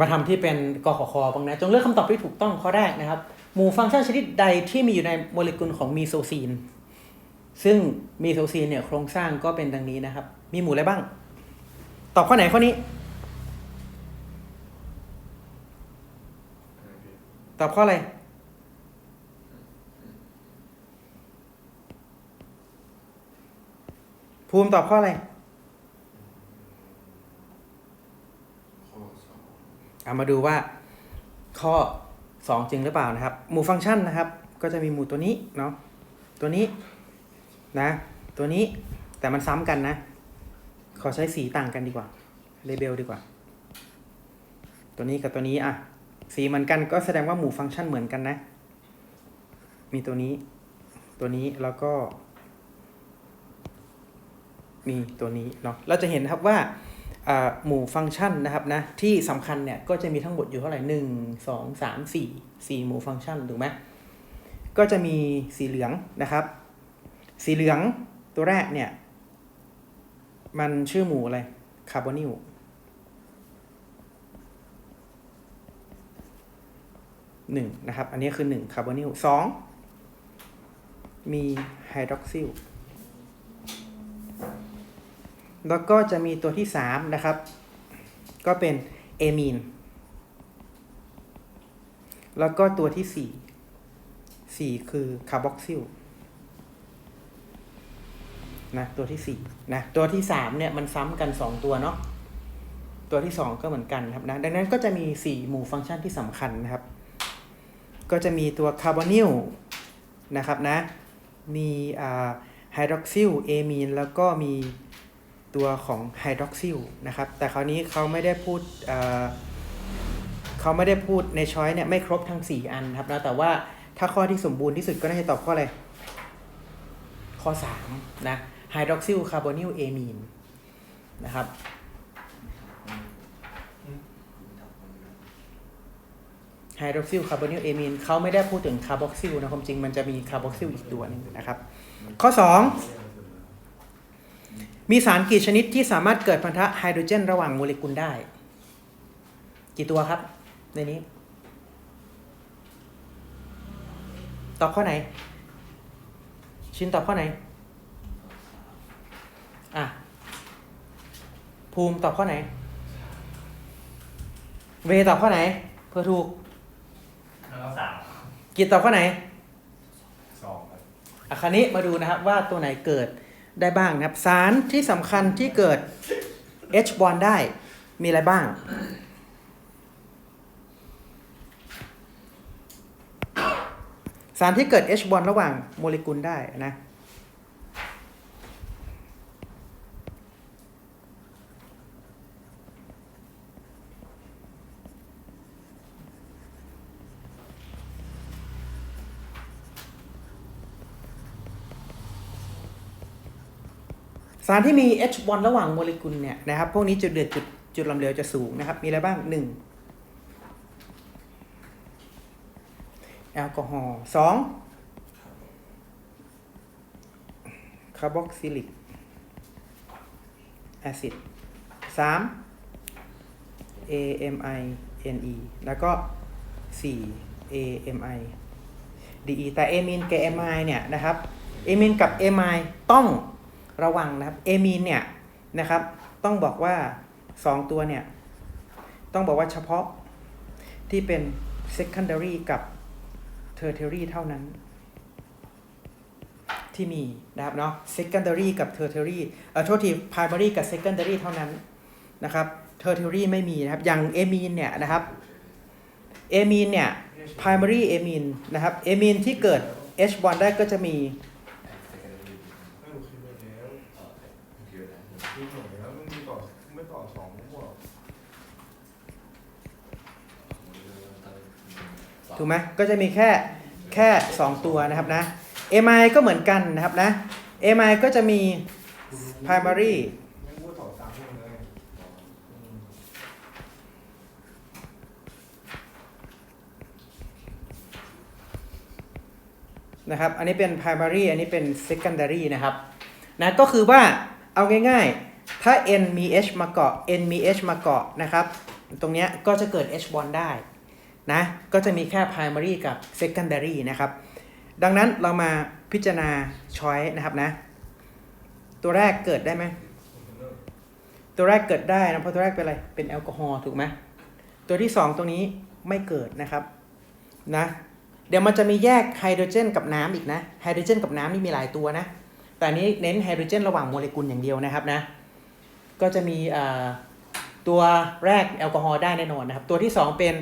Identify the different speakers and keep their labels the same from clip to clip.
Speaker 1: มาทำที่เป็นกขคบ้างนะจงเลือกคำตอบที่ถูกต้องข้อแรกนะครับ หมู่ฟังก์ชันชนิดใดที่มีอยู่ในโมเลกุลของมีโซซีน ซึ่งมีโซซีนเนี่ยโครงสร้างก็เป็นดังนี้นะครับ มีหมู่อะไรบ้าง ตอบข้อไหนข้อนี้ ตอบข้ออะไรภูมิตอบข้ออะไร
Speaker 2: ข้อสอง
Speaker 1: เอามาดูว่าข้อ 2 จริงหรือเปล่านะครับหมู่ฟังก์ชันนะครับ ก็จะมีหมู่ตัวนี้เนาะตัวนี้นะตัวนี้แต่มันซ้ำกันนะ ขอใช้สีต่างกันดีกว่าเลเบลดีกว่า ตัวนี้กับตัวนี้อะสีเหมือนกันก็แสดงว่าหมู่ฟังก์ชันเหมือนกันนะ มีตัวนี้ ตัวนี้แล้วก็ มีตัวนี้เนาะเราจะเห็นครับว่า หมู่ฟังก์ชันนะครับนะที่สำคัญเนี่ยก็จะมีทั้งหมดอยู่เท่าไหร่หนึ่งสองสามสี่สี่หมู่ฟังก์ชันถูกไหมก็จะมีสีเหลืองนะครับ สีเหลืองตัวแรกเนี่ย มันชื่อหมู่อะไรคาร์บอนิลหนึ่งนะครับ อันนี้คือหนึ่งคาร์บอนิลสองมีไฮดรอกซิล แล้วก็จะมีตัวที่ 3 นะครับ ก็เป็นเอมีน แล้วก็ตัวที่ 4 4 คือคาร์บอกซิลนะตัวที่ 4 นะ ตัวที่ 3 เนี่ย มันซ้ำกัน 2 ตัวเนาะตัวที่ 2 ก็เหมือนกันครับนะดังนั้นก็จะมี 4 หมู่ฟังก์ชันที่สำคัญนะครับ ก็จะมีตัวคาร์บอนิลนะครับนะ มีไฮดรอกซิลเอมีนแล้วก็มี ตัวของไฮดรอกซิลนะครับ แต่คราวนี้เขาไม่ได้พูดเเขาไม่ได้พูดในช้อยเนี่ยไม่ครบทั้ง 4 อันครับนะแต่ว่าถ้าข้อที่สมบูรณ์ที่สุดก็น่าจะตอบข้ออะไร ข้อ 3 นะไฮดรอกซิลคาร์บอนิลเอมีนนะครับไฮดรอกซิลคาร์บอนิลเอมีนเขาไม่ได้พูดถึงคาร์บอกซิลนะความจริงมันจะมีคาร์บอกซิลอีกตัวหนึงนะครับ ข้อ 2 มีสารกี่ชนิดที่สามารถเกิดพันธะไฮโดรเจน ระหว่างโมเลกุลได้ กี่ตัวครับ ในนี้ ตอบข้อไหน ชินตอบข้อไหน อะ ภูมิตอบข้อไหน เวตอบข้อไหน เพื่อถูก
Speaker 3: แล้วสาม
Speaker 1: กิจตอบข้อไหน
Speaker 2: สองครับ
Speaker 1: อะคราวนี้มาดูนะครับว่าตัวไหนเกิด ได้บ้างนะครับสารที่สำคัญที่เกิด H bond ได้มีอะไรบ้าง สารที่เกิด H bond ระหว่างโมเลกุลได้นะ สารที่มี H bond ระหว่างโมเลกุลเนี่ยนะครับ พวกนี้จุดเดือดจุดจุดลำเหลวจะสูงนะครับ มีอะไรบ้างหนึ่งแอลกอฮอล์สองคาร์บอกซิลิกแอซิดสาม AMI NE แล้วก็สี่ AMI DE แต่เอมินกับ AMI เนี่ยนะครับเอมินกับ AMI ต้อง ระวังนะครับเอมินเนี่ยนะครับ ต้องบอกว่า 2 ตัวเนี่ย ต้องบอกว่าเฉพาะที่เป็น secondary กับ tertiary เท่านั้น ที่มีนะครับเนาะ secondary กับ tertiary เอ่อโทษที primary กับ secondary เท่านั้นนะครับ tertiary ไม่มีนะครับ อย่างเอมีนเนี่ยนะครับเอมีนเนี่ย primary เอมีนนะครับเอมีนที่เกิด H bond ได้ก็จะมี
Speaker 2: รู้คิดไปแล้วคิดหน่อยแล้วมึงมีต่อไม่ต่อสองมั่ว
Speaker 1: ถูกไหมก็จะมีแค่แค่ 2 ตัวนะครับนะ MI ก็เหมือนกันนะครับนะ MI ก็จะมี primary
Speaker 2: ไม่มั่วต่อสามมั่วเลยอืม
Speaker 1: นะครับ อันนี้เป็น primary อันนี้เป็น secondary นะครับนะก็คือว่าเอาง่ายๆ ถ้า N มี H มาเกาะ N มี H มาเกาะนะครับ ตรงเนี้ยก็จะเกิด H bond ได้ นะก็จะมีแค่ primary กับ secondary นะครับ ดังนั้นเรามาพิจารณา choice นะครับนะ ตัวแรกเกิดได้ไหมตัวแรกเกิดได้นะเพราะตัวแรกเป็นอะไรเป็นแอลกอฮอล์ถูกไหมตัวที่ 2 ตรงนี้ไม่เกิดนะครับนะเดี๋ยวมันจะมีแยกไฮโดรเจนกับน้ำอีกนะไฮโดรเจนกับน้ำนี่มีหลายตัวนะ แต่นี้เน้นไฮโดรเจน ระหว่างโมเลกุลอย่างเดียวนะครับนะ ก็จะมีเอ่อตัวแรกแอลกอฮอล์ได้แน่นอนนะครับ ตัวที่ 2 เป็น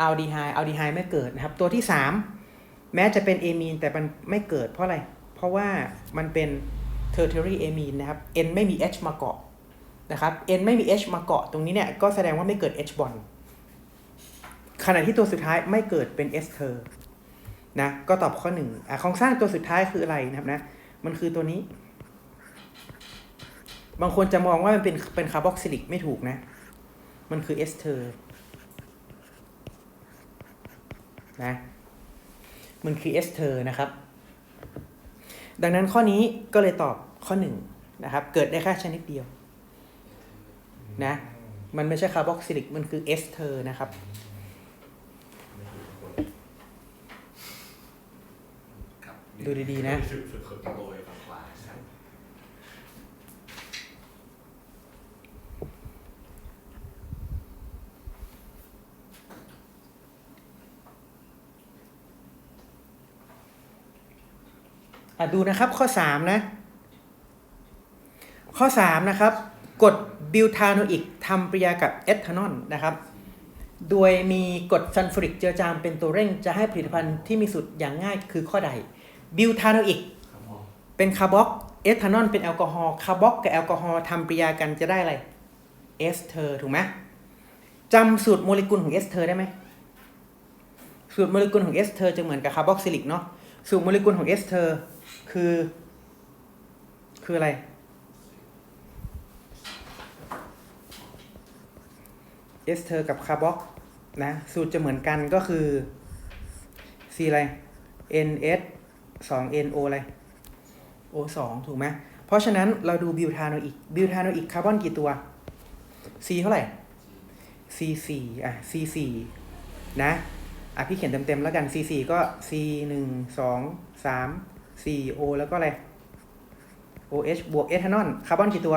Speaker 1: อัลดีไฮด์อัลดีไฮด์ไม่เกิดนะครับ ตัวที่ 3 แม้จะเป็นเอมีนแต่มันไม่เกิดเพราะอะไร เพราะว่ามันเป็น tertiary amine นะครับ N ไม่มี H มาเกาะนะครับ N ไม่มี H มาเกาะตรงนี้เนี่ยก็แสดงว่าไม่เกิด H bond ขณะที่ตัวสุดท้ายไม่เกิดเป็น ester นะก็ตอบข้อหนึ่งอะโครงสร้างตัวสุดท้ายคืออะไรนะครับนะมันคือตัวนี้ บางคนจะมองว่ามันเป็นเป็นคาร์บอกซิลิกไม่ถูกนะ มันคือเอสเทอร์ นะมันคือเอสเทอร์นะครับ ดังนั้นข้อนี้ก็เลยตอบข้อหนึ่งนะครับ เกิดได้แค่ชนิดเดียวนะมันไม่ใช่คาร์บอกซิลิก มันคือเอสเทอร์นะครับ
Speaker 4: ครับ
Speaker 1: ดูดีๆนะ
Speaker 4: ฝึกฝึกฝึกโปรยฝั่งขวาครับ
Speaker 1: อะ ดูนะครับข้อ 3 นะ ข้อ 3 นะครับกรดบิวทาโนอิกทำปฏิกิริยากับเอทานอลนะครับ โดยมีกรดซัลฟูริกเจือจางเป็นตัวเร่งจะให้ผลิตภัณฑ์ที่มีสูตรอย่างง่ายคือข้อใด บิวทาโนอิกเป็นคาร์บอกเอทานอลเป็นแอลกอฮอล์คาร์บอกกับแอลกอฮอล์ทำปฏิกิริยากันจะได้อะไรเอสเทอร์ถูกไหมจำสูตรโมเลกุลของเอสเทอร์ได้ไหมสูตรโมเลกุลของเอสเทอร์จะเหมือนกับคาร์บอกซิลิกเนาะสูตรโมเลกุลของเอสเทอร์ คือ คืออะไร เอสเทอร์กับคาร์บอกนะ สูตรจะเหมือนกันก็คือ C อะไร NS 2 NO อะไร O 2 ถูกไหมเพราะฉะนั้นเราดูบิวทานอิกบิวทานอิกคาร์บอนกี่ตัว C เท่าไหร่ C 4 อะ C 4 นะ อะ พี่เขียนเต็มๆแล้วกัน C 4 ก็ C 1 2 3 4 O แล้วก็อะไร OH บวกเอทานอลคาร์บอนกี่ตัว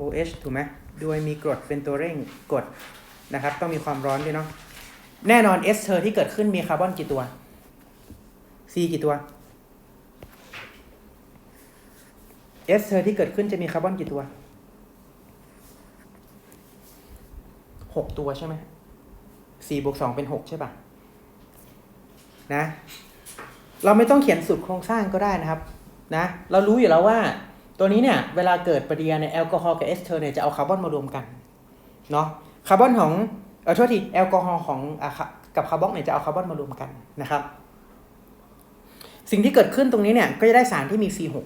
Speaker 1: OH ถูกไหมโดยมีกรดเป็นตัวเร่งกรดนะครับ ต้องมีความร้อนด้วยเนาะแน่นอนเอสเทอร์ที่เกิดขึ้นมีคาร์บอนกี่ตัว C กี่ตัวเอสเทอร์ที่เกิดขึ้นจะมีคาร์บอนกี่ตัวหกตัวใช่ไหมสี่บวกสองเป็นหกใช่ปะนะ เราไม่ต้องเขียนสูตรโครงสร้างก็ได้นะครับนะเรารู้อยู่แล้วว่าตัวนี้เนี่ยเวลาเกิดปฏิกิริยาในแอลกอฮอล์กับเอสเทอร์เนี่ยจะเอาคาร์บอนมารวมกันเนาะคาร์บอนของเออโทษทีแอลกอฮอล์ของอกับคาร์บอนเนี่ยจะเอาคาร์บอนมารวมกันนะครับ สิ่งที่เกิดขึ้นตรงนี้เนี่ยก็จะได้สารที่มี C6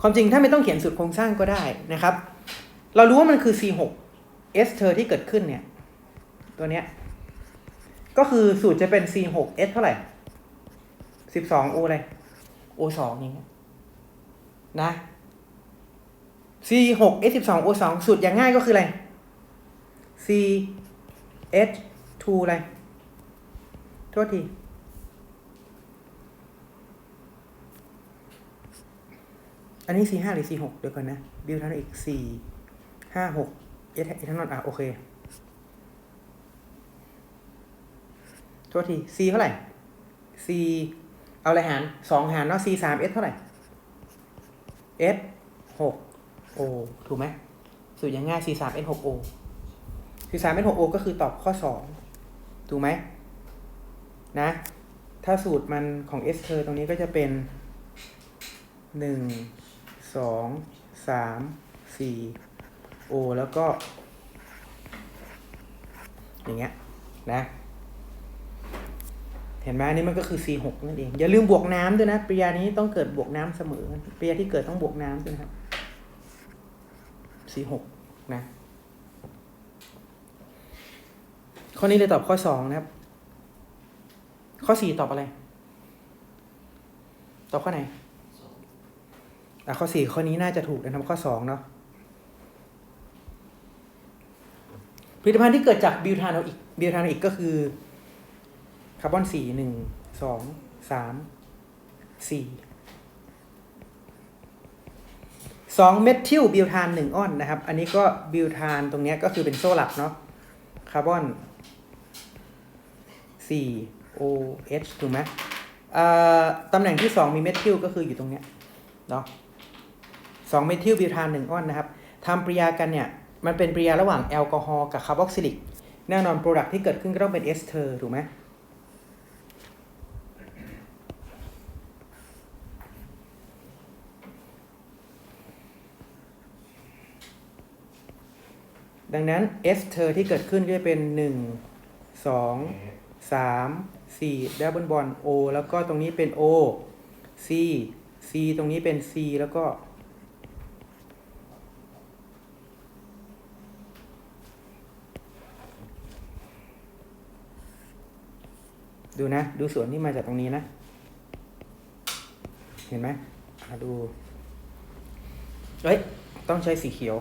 Speaker 1: ความจริงถ้าไม่ต้องเขียนสูตรโครงสร้างก็ได้นะครับ เรารู้ว่ามันคือ C6 เอสเทอร์ที่เกิดขึ้นเนี่ยตัวเนี้ยก็คือสูตรจะเป็น C6S เท่าไหร่ 12 O องโออะไร O2 อย่างเงี้ยนะ C6S12 O2 สูตรอย่างง่ายก็คืออะไร CH2 อะไร โทษที อันนี้ C5 หรือ C6 เดี๋ยวก่อนนะ บิวทานอีก4 5 6เอทเอทนอลอะ โอเค โทษที C เท่าไหร่ C เอาอะไรหารสองหารเนาะ C สาม S เท่าไหร่ S หก O ถูกไหมสูตรยังง่าย C สาม S หก O C สาม S หก O ก็คือตอบข้อสองถูกไหมนะ ถ้าสูตรมันของ S เธอตรงนี้ก็จะเป็นหนึ่งสองสามสี่ O แล้วก็ อย่างเงี้ยนะ เห็นไหมอันนี้มันก็คือ C6 นั่นเอง อย่าลืมบวกน้ำด้วยนะ ปริยานี้ต้องเกิดบวกน้ำเสมอ ปริยาที่เกิดต้องบวกน้ำด้วยนะครับ C6 นะ ข้อนี้เลยตอบข้อ2นะครับ ข้อ4ตอบอะไร ตอบข้อไหนอะข้อ4ข้อนี้น่าจะถูกนะครับข้อ2เนาะผลิตภัณฑ์ที่เกิดจากบิวทานโออิกบิวทานโออิกก็คือ คาร์บอนสี่หนึ่งสองสามสี่สองเมทิลบิวทานหนึ่งออนนะครับ อันนี้ก็บิวทานตรงนี้ก็คือเป็นโซ่หลักเนาะคาร์บอนสี่ OH ถูกไหมอ่อตำแหน่งที่ 2 มีเมทิลก็คืออยู่ตรงเนี้ยเนาะสองเมทิลบิวทานหนึ่งออนนะครับทำปริยากันเนี่ย มันเป็นปริยาระหว่างแอลกอฮอล์กับคาร์บอกซิลิก แน่นอนโปรดักที่เกิดขึ้นก็ต้องเป็นเอสเทอร์ถูกไหม ดังนั้นเอสเทอร์ที่เกิดขึ้นก็จะเป็น 1 2 3 4ดับเบิลบอล O แล้วก็ตรงนี้เป็น O C C ตรงนี้เป็น C แล้วก็ ดูนะ ดูส่วนที่มาจากตรงนี้นะ เห็นไหมอะดู เอ้ย ต้องใช้สีเขียว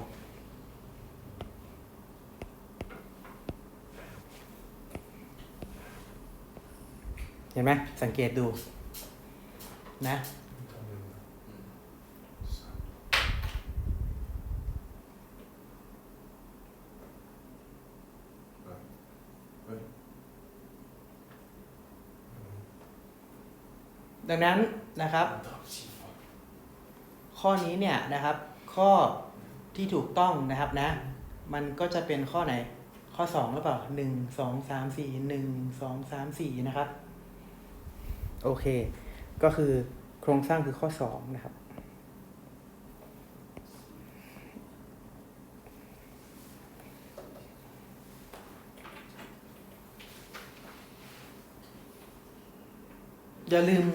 Speaker 1: ห็นไหมสังเกตดูนะดังนั้นนะครับ ข้อนี้เนี่ยนะครับ ข้อที่ถูกต้องนะครับนะ มันก็จะเป็นข้อไหน ข้อสองหรือเปล่าหนึ่งสองสามสี่หนึ่งสองสามสี่นะครับ โอเค ก็คือโครงสร้างคือข้อสองนะครับ อย่าลืม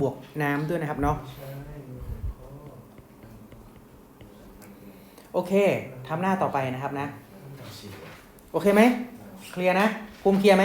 Speaker 1: บวกน้ำด้วยนะครับเนาะ
Speaker 2: ใช่มีหัวข้อ
Speaker 1: โอเคทำหน้าต่อไปนะครับนะ โอเคไหม เคลียร์นะภูมิเคลียร์ไหม